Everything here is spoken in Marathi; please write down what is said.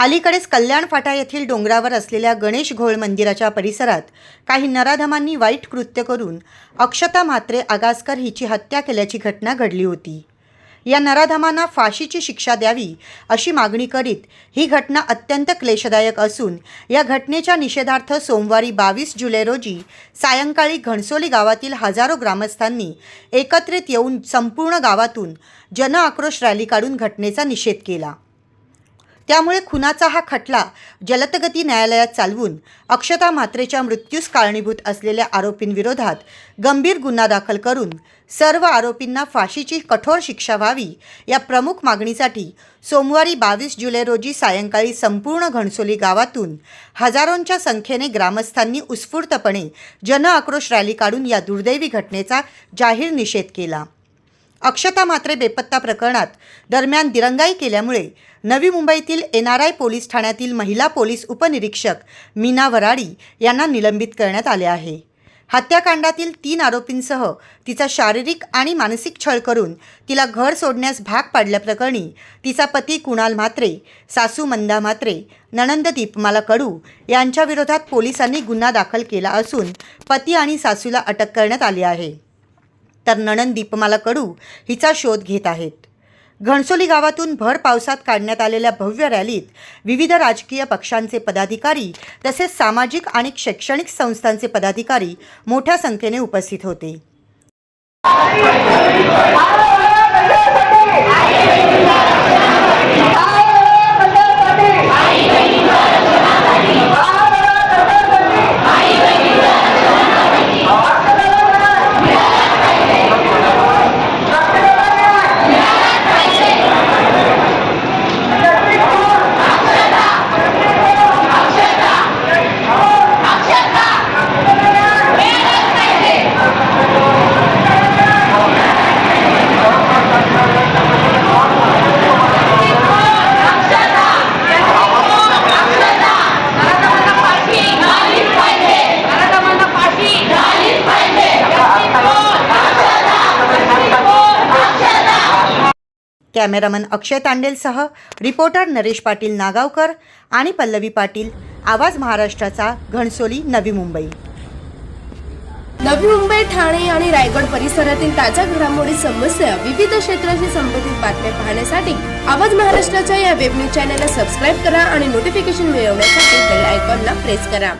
अलीकडेच कल्याण फाटा येथील डोंगरावर असलेल्या गणेश घोळ मंदिराच्या परिसरात काही नराधमांनी वाईट कृत्य करून अक्षता म्हात्रे आगासकर हिची हत्या केल्याची घटना घडली होती. या नराधमांना फाशीची शिक्षा द्यावी अशी मागणी करीत ही घटना अत्यंत क्लेशदायक असून या घटनेच्या निषेधार्थ सोमवारी बावीस जुलै रोजी सायंकाळी घणसोली गावातील हजारो ग्रामस्थांनी एकत्रित येऊन संपूर्ण गावातून जनआक्रोश रॅली काढून घटनेचा निषेध केला. त्यामुळे खुनाचा हा खटला जलदगती न्यायालयात चालवून अक्षता म्हात्रेच्या मृत्यूस कारणीभूत असलेल्या आरोपींविरोधात गंभीर गुन्हा दाखल करून सर्व आरोपींना फाशीची कठोर शिक्षा व्हावी या प्रमुख मागणीसाठी सोमवारी बावीस जुलै रोजी सायंकाळी संपूर्ण घणसोली गावातून हजारोंच्या संख्येने ग्रामस्थांनी उत्स्फूर्तपणे जनआक्रोश रॅली काढून या दुर्दैवी घटनेचा जाहीर निषेध केला. अक्षता मात्रे बेपत्ता प्रकरणात दरम्यान दिरंगाई केल्यामुळे नवी मुंबईतील एन आर आय पोलीस ठाण्यातील महिला पोलीस उपनिरीक्षक मीना वराडी यांना निलंबित करण्यात आले आहे. हत्याकांडातील तीन आरोपींसह तिचा शारीरिक आणि मानसिक छळ करून तिला घर सोडण्यास भाग पाडल्याप्रकरणी तिचा पती कुणाल म्हात्रे सासू मंदा म्हात्रे नणंद दीपमाला कडू यांच्याविरोधात पोलिसांनी गुन्हा दाखल केला असून पती आणि सासूला अटक करण्यात आली आहे. तर नणन दीपमाला कडू हिचा शोध घेत आहेत. घणसोली गावातून भर पावसात काढण्यात आलेल्या भव्य रॅलीत विविध राजकीय पक्षांचे पदाधिकारी तसेच सामाजिक आणि शैक्षणिक संस्थांचे पदाधिकारी मोठ्या संख्येने उपस्थित होते. कॅमेरामन अक्षय तांडेलसह रिपोर्टर नरेश पाटील नागावकर आणि पल्लवी पाटील आवाज महाराष्ट्राचा घणसोली नवी मुंबई. नवी मुंबई ठाणे आणि रायगड परिसरातील ताज्या घडामोडी समस्या विविध क्षेत्राशी संबंधित बातम्या पाहण्यासाठी आवाज महाराष्ट्राच्या या वेब न्यूज चॅनलला सबस्क्राईब करा आणि नोटिफिकेशन मिळवण्यासाठी बेल आयकॉनला प्रेस करा.